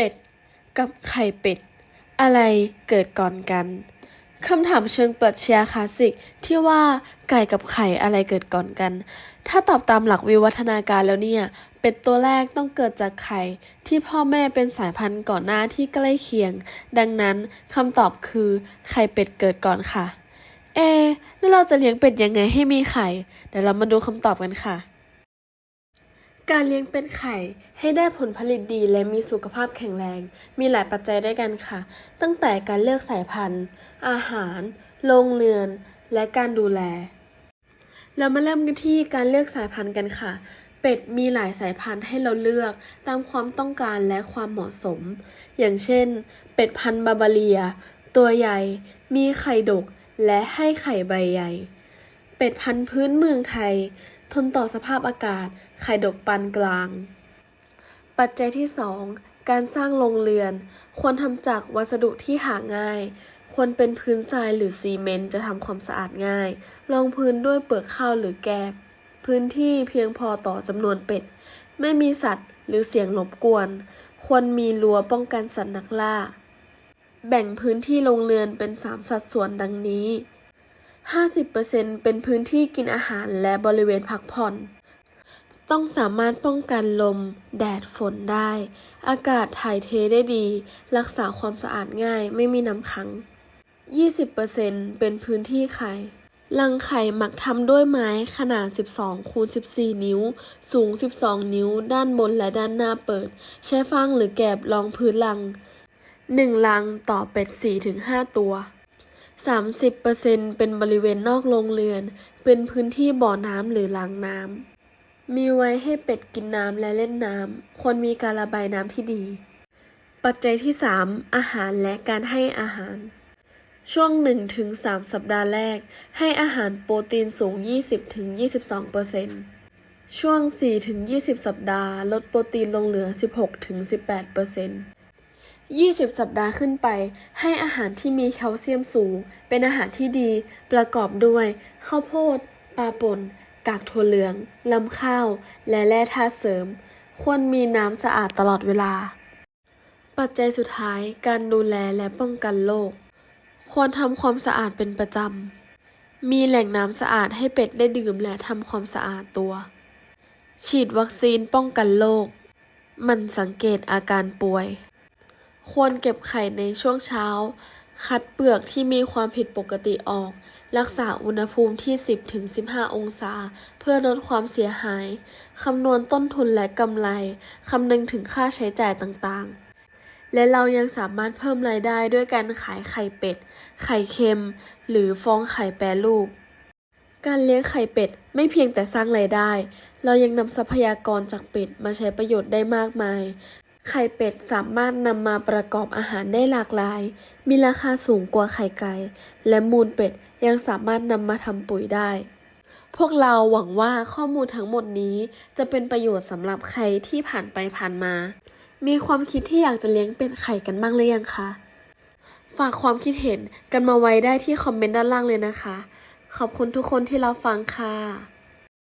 เป็ด กับไข่เป็ด อะไรเกิดก่อนกันคำถามเชิงปรัชญาคลาสสิกที่ว่าไก่กับไข่อะไรเกิดก่อนกัน ถ้าตอบตามหลักวิวัฒนาการแล้วเนี่ย เป็ดตัวแรกต้องเกิดจากไข่ที่พ่อแม่เป็นสายพันธุ์ก่อนหน้าที่ใกล้เคียง ดังนั้นคำตอบคือไข่เป็ดเกิดก่อนค่ะ เอ แล้วเราจะเลี้ยงเป็ดยังไงให้มีไข่ เดี๋ยวเรามาดูคำตอบกันค่ะ การเลี้ยงเป็ดไข่ให้ได้ผลผลิตดีและมีสุขภาพแข็งแรง มีหลายปัจจัยด้วยกันค่ะ ตั้งแต่การเลือกสายพันธุ์ อาหาร โรงเรือน และการดูแล เรามาเริ่มกันที่การเลือกสายพันธุ์กันค่ะ เป็ดมีหลายสายพันธุ์ให้เราเลือกตามความต้องการและความเหมาะสม อย่างเช่น เป็ดพันธุ์บาบาเรีย ตัวใหญ่ มีไข่ดก และให้ไข่ใบใหญ่ เป็ดพันธุ์พื้นเมืองไทย ทนต่อสภาพอากาศ ไข่ดกปานกลาง ปัจจัยที่ 2 การสร้างโรงเรือน ควรทำจากวัสดุที่หาง่าย ควรเป็นพื้นทรายหรือซีเมนต์จะทำความสะอาดง่าย รองพื้นด้วยเปลือกข้าวหรือแกบ พื้นที่เพียงพอต่อจำนวนเป็ด ไม่มีสัตว์หรือเสียงรบกวน ควรมีรั้วป้องกันสัตว์นักล่า แบ่งพื้นที่โรงเรือนเป็น 3 สัดส่วนดังนี้ 50%เป็นพื้นที่กินอาหารและบริเวณพักผ่อน ต้องสามารถป้องกันลม แดดฝนได้ อากาศถ่ายเทได้ดี รักษาความสะอาดง่ายไม่มีน้ำขัง 20%เป็นพื้นที่ไข่รังไข่หมักทำด้วยไม้ขนาด 12 คูณ 14 นิ้ว สูง 12 นิ้ว ด้านบนและด้านหน้าเปิด ใช้ฟางหรือแกบรองพื้นรัง 1 รังต่อเป็ด 4-5 ตัว 30%เป็นบริเวณนอกโรงเรือน เป็นพื้นที่บ่อน้ำหรือรางน้ำ มีไว้ให้เป็ดกินน้ำและเล่นน้ำ ควรมีการระบายน้ำที่ดี ปัจจัยที่ 3 อาหารและการให้อาหาร ช่วง 1-3 สัปดาห์แรก ให้อาหารโปรตีนสูง 20-22%ช่วง 4-20 สัปดาห์ ลดโปรตีนลงเหลือ 16-18% 20 สัปดาห์ขึ้นไป ให้อาหารที่มีแคลเซียมสูง เป็นอาหารที่ดีประกอบด้วย ข้าวโพดปลาป่น กากถั่วเหลืองลำข้าว และแร่ธาตุเสริม ควรมีน้ำสะอาดตลอดเวลา ปัจจัยสุดท้าย การดูแลและป้องกันโรคควรทำความสะอาดเป็นประจำ มีแหล่งน้ำสะอาดให้เป็ดได้ดื่มและทำความสะอาดตัว ฉีดวัคซีนป้องกันโรคมันสังเกตอาการป่วย ควรเก็บไข่ในช่วงเช้า คัดเปลือกที่มีความผิดปกติออก รักษาอุณหภูมิที่ 10-15 องศา เพื่อลดความเสียหาย คำนวณต้นทุนและกำไร คำนึงถึงค่าใช้จ่ายต่างๆและเรายังสามารถเพิ่มรายได้ด้วยการขายไข่เป็ด ไข่เค็ม หรือฟองไข่แปรรูป การเลี้ยงไข่เป็ดไม่เพียงแต่สร้างรายได้ เรายังนำทรัพยากรจากเป็ดมาใช้ประโยชน์ได้มากมาย ไข่เป็ดสามารถนำมาประกอบอาหารได้หลากหลาย มีราคาสูงกว่าไข่ไก่ และมูลเป็ดยังสามารถนำมาทำปุ๋ยได้ พวกเราหวังว่าข้อมูลทั้งหมดนี้จะเป็นประโยชน์สำหรับใครที่ผ่านไปผ่านมา มีความคิดที่อยากจะเลี้ยงเป็ดไข่กันบ้างหรือยังคะ ฝากความคิดเห็นกันมาไว้ได้ที่คอมเมนต์ด้านล่างเลยนะคะ ขอบคุณทุกคนที่เรับฟังค่ะ